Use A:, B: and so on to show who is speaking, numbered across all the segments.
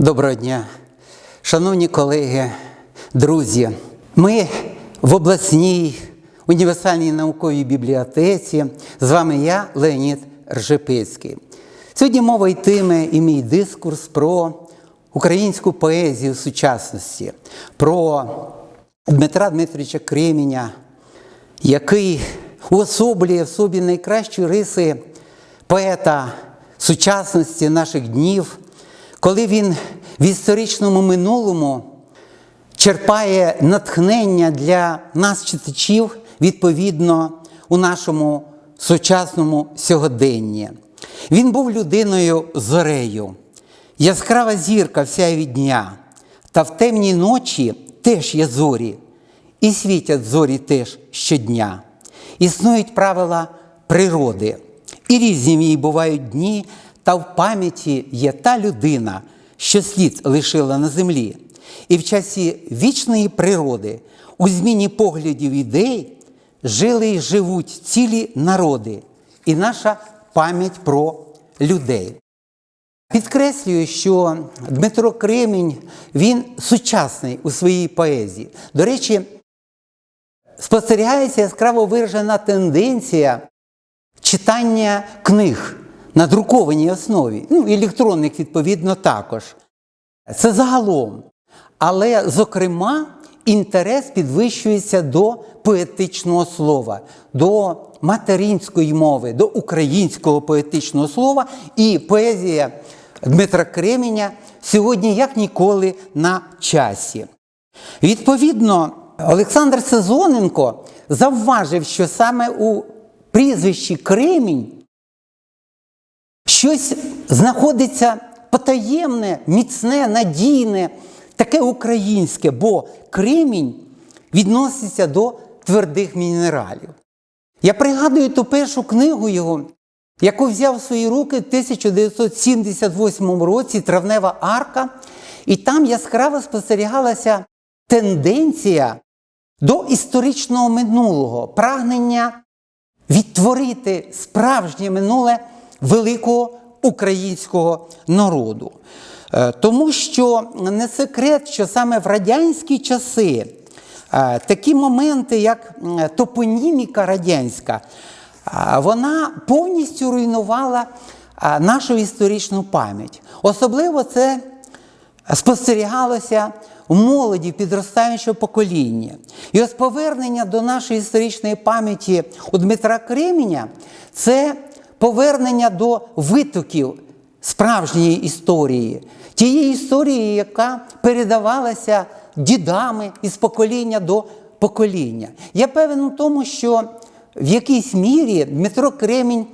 A: Доброго дня, шановні колеги, друзі. Ми в обласній універсальній науковій бібліотеці. З вами я, Леонід Ржепицький. Сьогодні мова йтиме і мій дискурс про українську поезію сучасності, про Дмитра Дмитровича Креміня, який уособлює в собі найкращі риси поета сучасності наших днів, коли він в історичному минулому черпає натхнення для нас, читачів, відповідно у нашому сучасному сьогоденні. Він був людиною зорею, яскрава зірка вся від дня, та в темній ночі теж є зорі, і світять зорі теж щодня. Існують правила природи, і різні в ній бувають дні, та в пам'яті є та людина, що слід лишила на землі. І в часі вічної природи, у зміні поглядів ідей, жили й живуть цілі народи, і наша пам'ять про людей. Підкреслюю, що Дмитро Кремінь він сучасний у своїй поезії. До речі, спостерігається яскраво виражена тенденція читання книг на друкованій основі, ну, електронних, відповідно, також. Це загалом. Але, зокрема, інтерес підвищується до поетичного слова, до материнської мови, до українського поетичного слова. І поезія Дмитра Креміня сьогодні як ніколи на часі. Відповідно, Олександр Сезоненко завважив, що саме у прізвищі Кремінь щось знаходиться потаємне, міцне, надійне, таке українське, бо кремінь відноситься до твердих мінералів. Я пригадую ту першу книгу його, яку взяв в свої руки в 1978 році Травнева арка, і там яскраво спостерігалася тенденція до історичного минулого, прагнення відтворити справжнє минуле великого українського народу. Е, Тому що не секрет, що саме в радянські часи е, такі моменти, як топоніміка радянська, е, вона повністю руйнувала нашу історичну пам'ять. Особливо це спостерігалося у молоді підростаючого покоління. І ось повернення до нашої історичної пам'яті у Дмитра Креміня це повернення до витоків справжньої історії, тієї історії, яка передавалася дідами із покоління до покоління. Я певен у тому, що в якійсь мірі Дмитро Кремінь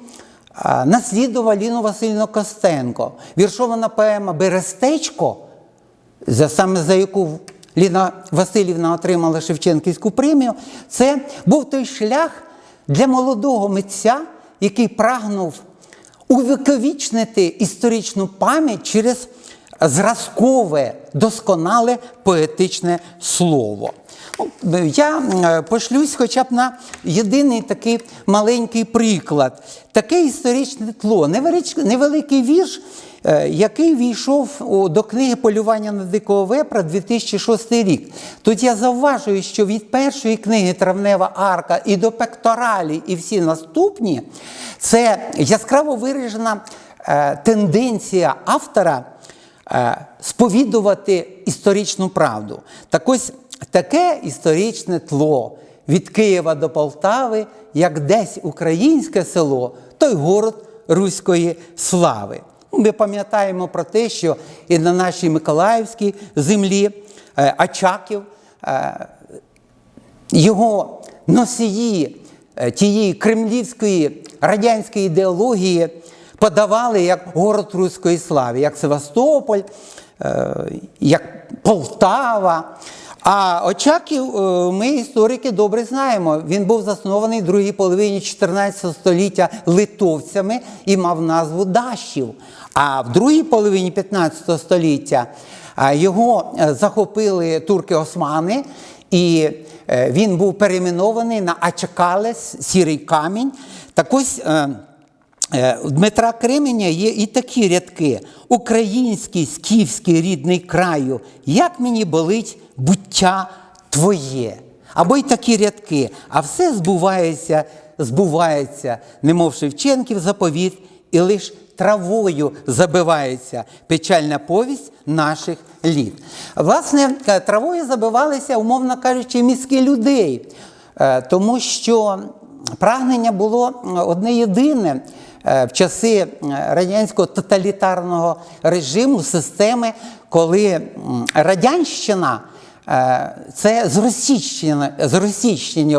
A: наслідував Ліну Васильівну Костенко. Віршована поема Берестечко саме за яку Ліна Васильівна отримала Шевченківську премію, це був той шлях для молодого митця, який прагнув увіковічнити історичну пам'ять через зразкове, досконале поетичне слово. Я е, пошлюсь хоча б на єдиний такий маленький приклад. Таке історичне тло, невеличкий вірш, який війшов до книги Полювання на дикого вепра 2006 рік. Тут я зауважую, що від першої книги Травнева арка і до пекторалі, і всі наступні це яскраво виражена е, тенденція автора е, сповідувати історичну правду. Так ось таке історичне тло від Києва до Полтави, як десь українське село, той город руської слави. Ну, Ми пам'ятаємо про те, що і на нашій Миколаївській землі е, Очаків, е, його носії е, тієї кремлівської радянської ідеології подавали як город руської слави, як Севастополь, як Полтава. А Очаків ми, історики, добре знаємо. Він був заснований в другій половині 14 століття литовцями і мав назву Дащів. А в другій половині 15 століття його е, захопили турки-османи, і е, він був перейменований на Ачакалес, сірий камінь. Так ось е, Е, У Дмитра Кременя є і такі рядки: Український, скіфський рідний краю, як мені болить буття твоє. Або й такі рядки, а все збувається, збувається, немов Шевченків заповіт, і лиш травою забивається печальна повість наших літ. Власне, е, травою забивалися, умовно кажучи, мізки людей, Е, тому що прагнення було одне єдине е, в часи е, радянського тоталітарного режиму, системи, коли радянщина. Е, Це зросійщення,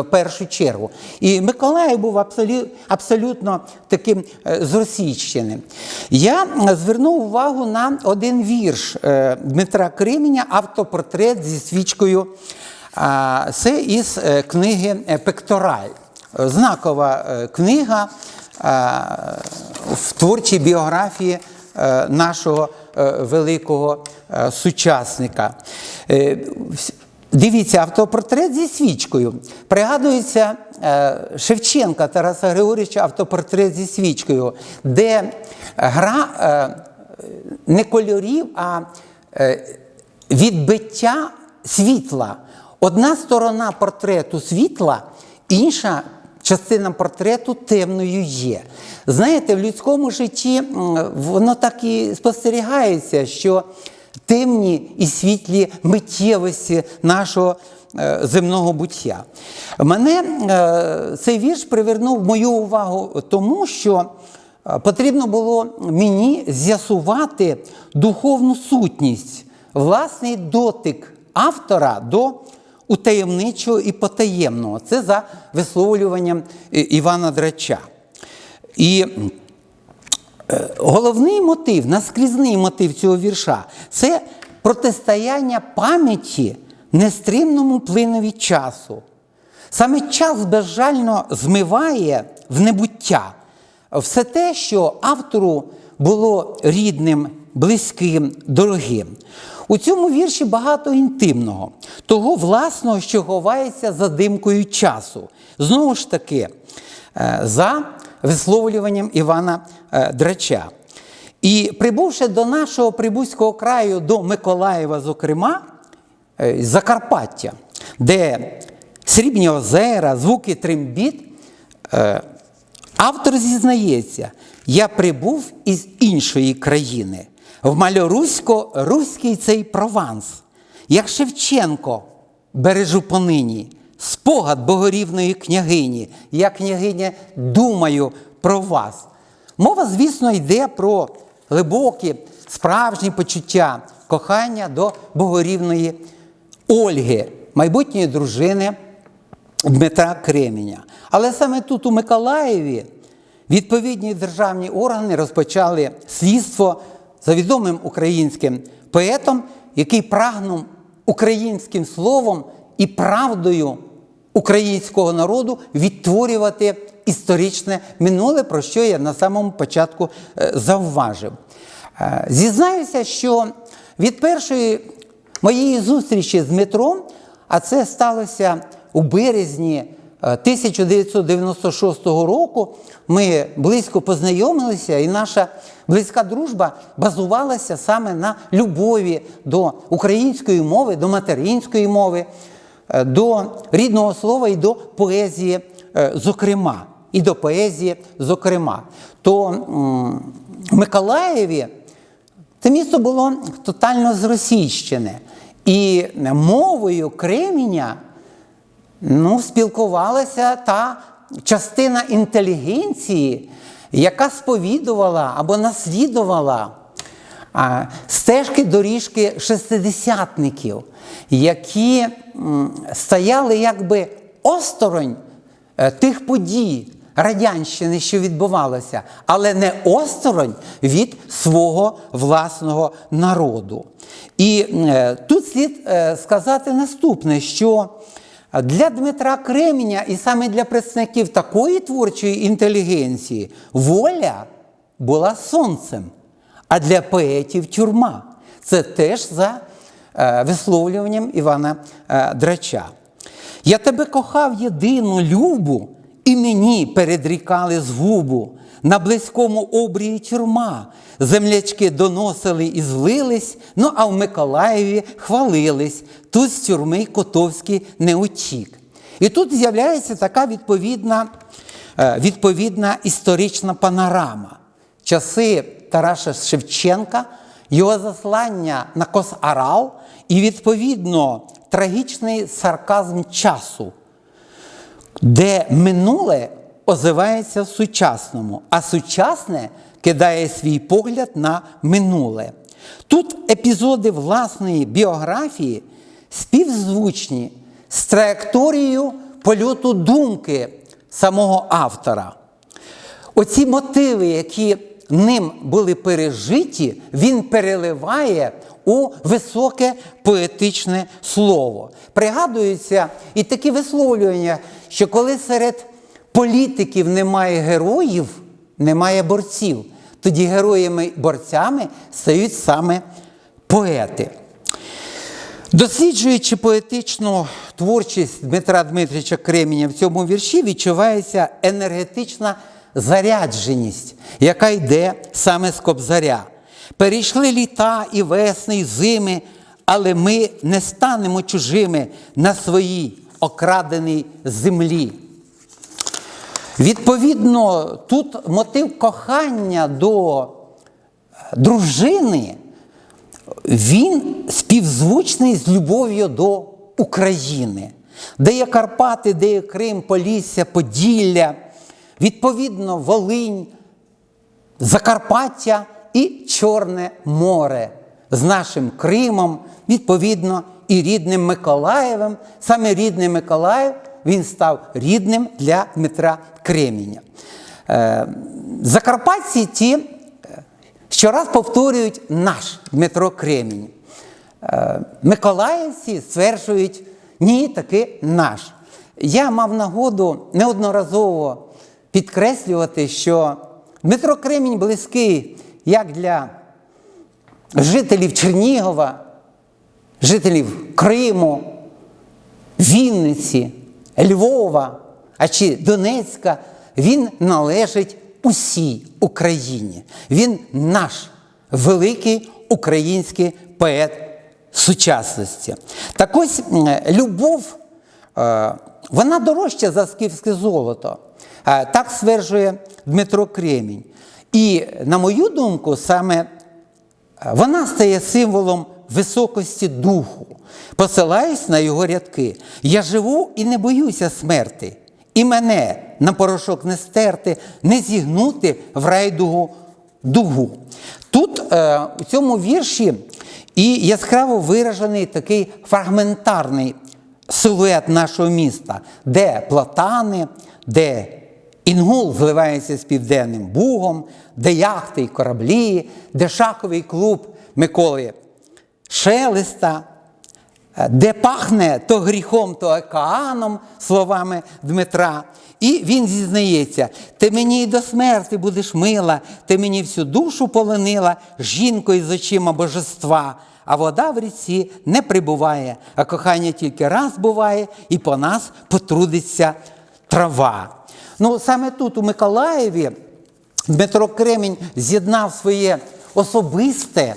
A: в першу чергу. І Миколаїв був абсолю- абсолютно таким е, зросійщеним. Я звернув увагу на один вірш е, Дмитра Кременя автопортрет зі свічкою. Це із книги Пектораль. Знакова книга в творчій біографії нашого е, великого е, сучасника. Е, Дивіться, автопортрет зі свічкою. Пригадується е, Шевченка Тараса Григорьовича автопортрет зі свічкою, де гра е, не кольорів, а е, відбиття світла. Одна сторона портрету світла, інша частина портрету темною є. Знаєте, в людському житті воно так і спостерігається, що темні і світлі миттєвості нашого е, земного буття. Мене е, цей вірш привернув мою увагу тому, що е, потрібно було мені з'ясувати духовну сутність, власний дотик автора до утаємничого і потаємного. Це за висловлюванням е, Івана Драча. І е, головний мотив, наскрізний мотив цього вірша це протистояння пам'яті нестримному плинові часу. Саме час безжально змиває в небуття все те, що автору було рідним, близьким, дорогим. У цьому вірші багато інтимного, того власного, що ховається за димкою часу. Знову ж таки, е, за висловлюванням Івана е, Драча. І прибувши до нашого Прибузького краю, до Миколаєва, зокрема, е, Закарпаття, де срібні озера, звуки трембіт, е, автор зізнається, я прибув із іншої країни, в малорусько-руський цей прованс, як Шевченко бережу понині, спогад богорівної княгині, я княгиня думаю про вас. Мова, звісно, йде про глибокі, справжні почуття кохання до богорівної Ольги, майбутньої дружини Дмитра Кременя. Але саме тут, у Миколаєві, відповідні державні органи розпочали слідство за відомим українським поетом, який прагнув українським словом і правдою українського народу відтворювати історичне минуле, про що я на самому початку е, завважив. Е, Зізнаюся, що від першої моєї зустрічі з Дмитром, а це сталося у березні 1996 року, ми близько познайомилися, і наша близька дружба базувалася саме на любові до української мови, до материнської мови, е, до рідного слова і до поезії, е, зокрема. І до поезії, зокрема. То в Миколаєві це місто було тотально зросійщене. І мовою Кременя ну, спілкувалася та частина інтелігенції, яка сповідувала або наслідувала стежки доріжки шестидесятників, які стояли якби осторонь е, тих подій радянщини, що відбувалося, але не осторонь від свого власного народу. І е, тут слід е, сказати наступне, що для Дмитра Кременя і саме для представників такої творчої інтелігенції воля була сонцем, а для поетів тюрма. Це теж за е, висловлюванням Івана е, Драча. Я тебе кохав єдину любу І мені передрікали згубу, на близькому обрії тюрма. Землячки доносили і злились, ну а в Миколаєві хвалились. Тут з тюрми Котовський не утік. І тут з'являється така відповідна, е, відповідна історична панорама. Часи Тараса Шевченка, його заслання на Косарал і, відповідно, трагічний сарказм часу де минуле озивається в сучасному, а сучасне кидає свій погляд на минуле. Тут епізоди власної біографії співзвучні з траєкторією польоту думки самого автора. Оці мотиви, які ним були пережиті, він переливає у високе поетичне слово. Пригадуються і такі висловлювання, що коли серед політиків немає героїв, немає борців, тоді героями-борцями стають саме поети. Досліджуючи поетичну творчість Дмитра Дмитрича Кременя в цьому вірші, відчувається енергетична зарядженість, яка йде саме з Кобзаря. Перейшли літа і весни, і зими, але ми не станемо чужими на своїй окраденій землі. Відповідно, тут мотив кохання до дружини, він співзвучний з любов'ю до України, де є Карпати, де є Крим, Полісся, Поділля, відповідно, Волинь, Закарпаття і Чорне море з нашим Кримом, відповідно, і рідним Миколаєвим. Саме рідний Миколаїв він став рідним для Дмитра Креміня. Е, Закарпатці ті е, щораз повторюють наш Дмитро Кремінь. Е, Миколаївці стверджують, ні, таки наш. Я мав нагоду неодноразово підкреслювати, що Дмитро Кремінь близький як для жителів Чернігова, жителів Криму, Вінниці, Львова, а чи Донецька, він належить усій Україні. Він наш великий український поет сучасності. Так ось любов, е, вона дорожча за скіфське золото. Е, Так стверджує Дмитро Кремінь. І, на мою думку, саме е, вона стає символом високості духу. Посилаюсь на його рядки. Я живу і не боюся смерти, і мене на порошок не стерти, не зігнути в райдугу дугу. Тут е, у цьому вірші і яскраво виражений такий фрагментарний силует нашого міста, де платани, де Інгул зливається з південним Бугом, де яхти й кораблі, де шаховий клуб Миколи Шелеста, е, де пахне то гріхом, то океаном, словами Дмитра. І він зізнається: ти мені й до смерти будеш мила, ти мені всю душу полонила жінкою з очима божества. А вода в ріці не прибуває, а кохання тільки раз буває, і по нас потрудиться трава. Ну, саме тут, у Миколаєві, Дмитро Кремінь з'єднав своє особисте,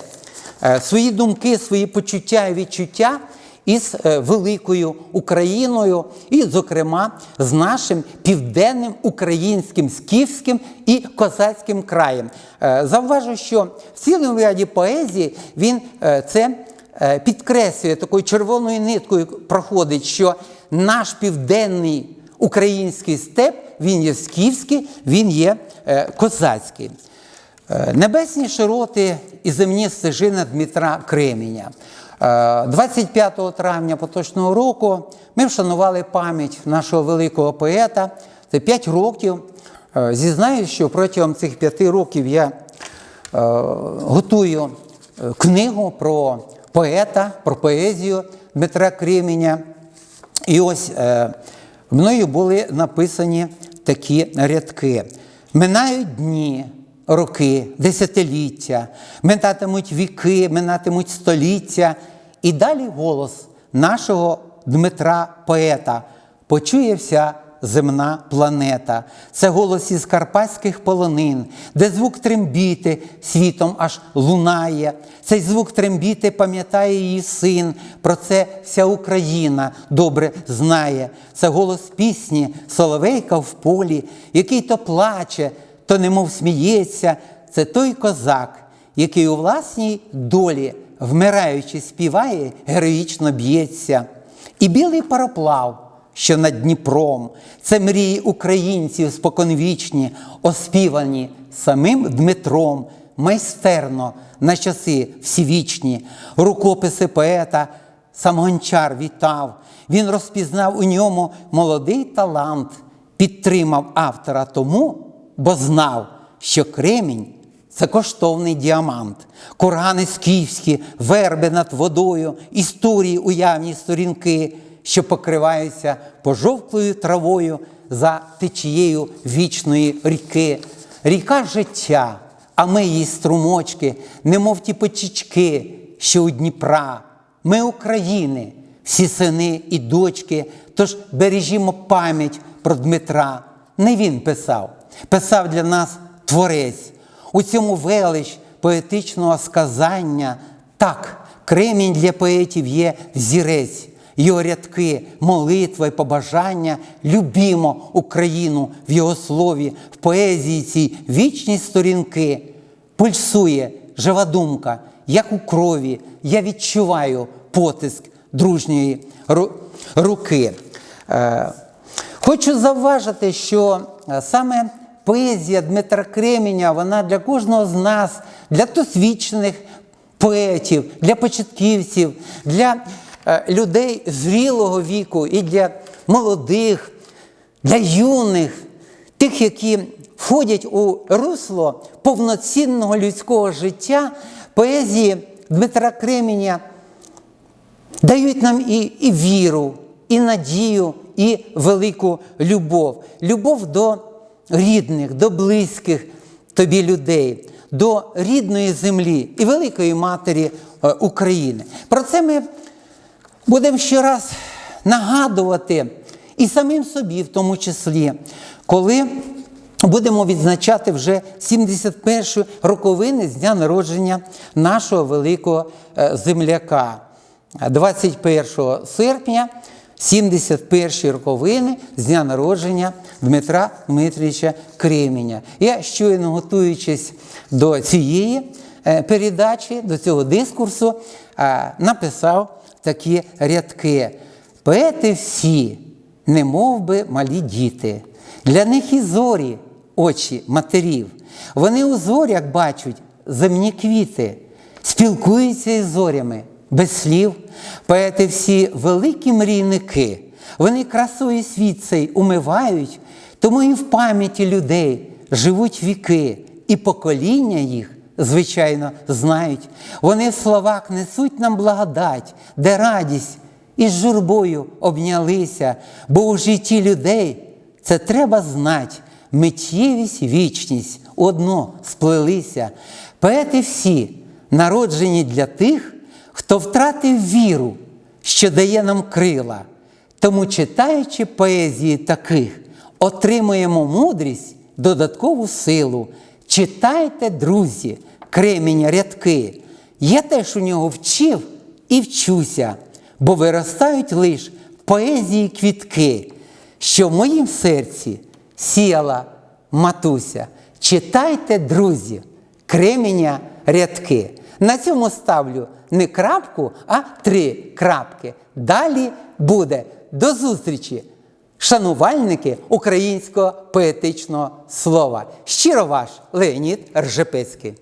A: е, свої думки, свої почуття і відчуття із е, великою Україною, і, зокрема, з нашим південним українським скіфським і козацьким краєм. Е, Завважу, що в цілому ряді поезії він це підкреслює такою червоною ниткою проходить, що наш південний український степ, він є скіфський, він є е, козацький. Е, Небесні широти і земні стежини Дмитра Креміня. Е, 25 травня поточного року ми вшанували пам'ять нашого великого поета. Це 5 років. Е, Зізнаюсь, що протягом цих 5 років я е, готую е, книгу про поета, про поезію Дмитра Креміня. І ось е, мною були написані такі рядки. Минають дні, роки, десятиліття, минатимуть віки, минатимуть століття. І далі голос нашого Дмитра поета почує вся земна планета. Це голос із карпатських полонин, де звук трембіти світом аж лунає. Цей звук трембіти пам'ятає її син. Про це вся Україна добре знає. Це голос пісні Соловейка в полі, який то плаче, то немов сміється. Це той козак, який у власній долі, вмираючи, співає, героїчно б'ється. І білий пароплав, що над Дніпром, це мрії українців споконвічні, оспівані самим Дмитром, майстерно на часи всівічні, рукописи поета сам Гончар вітав. Він розпізнав у ньому молодий талант, підтримав автора тому, бо знав, що кремінь це коштовний діамант, кургани скіфські, верби над водою, історії уявні сторінки, що покриваються пожовклою травою за течією вічної ріки. Ріка життя, а ми її струмочки, немов ті почічки, що у Дніпра. Ми України, всі сини і дочки, тож бережімо пам'ять про Дмитра. Не він писав, писав для нас творець. У цьому велич поетичного сказання так, кремінь для поетів є взірець. Його рядки, молитва і побажання любімо Україну в його слові, в поезії цій вічні сторінки. Пульсує жива думка, як у крові. Я відчуваю потиск дружньої ру- руки. Е, Хочу завважити, що е, саме поезія Дмитра Кременя, вона для кожного з нас, для досвідчених поетів, для початківців, для людей зрілого віку і для молодих, для юних, тих, які входять у русло повноцінного людського життя, поезії Дмитра Кременя дають нам і, і віру, і надію, і велику любов. Любов до рідних, до близьких тобі людей, до рідної землі і великої матері е, України. Про це ми будемо ще раз нагадувати і самим собі, в тому числі, коли будемо відзначати вже 71 роковини з дня народження нашого великого е, земляка. 21 серпня, 71 роковини з дня народження Дмитра Дмитрича Кременя. Я щойно готуючись до цієї е, передачі, до цього дискурсу, е, написав такі рядки. Поети всі, не би малі діти. Для них і зорі очі матерів. Вони у зорях бачать земні квіти, спілкуються із зорями без слів. Поети всі великі мрійники. Вони красою світ цей умивають, тому і в пам'яті людей живуть віки, і покоління їх, звичайно, знають. Вони в словах несуть нам благодать, де радість із журбою обнялися, бо у житті людей це треба знати. Миттєвість, вічність одно сплелися. Поети всі народжені для тих, хто втратив віру, що дає нам крила. Тому, читаючи поезії таких, отримуємо мудрість, додаткову силу. Читайте, друзі, креміння рядки. Я теж у нього вчив і вчуся, бо виростають лиш поезії квітки, що в моїм серці сіяла матуся. Читайте, друзі, креміння рядки. На цьому ставлю не крапку, а три крапки. Далі буде до зустрічі, шанувальники українського поетичного слова. Щиро ваш Леонід Ржепецький.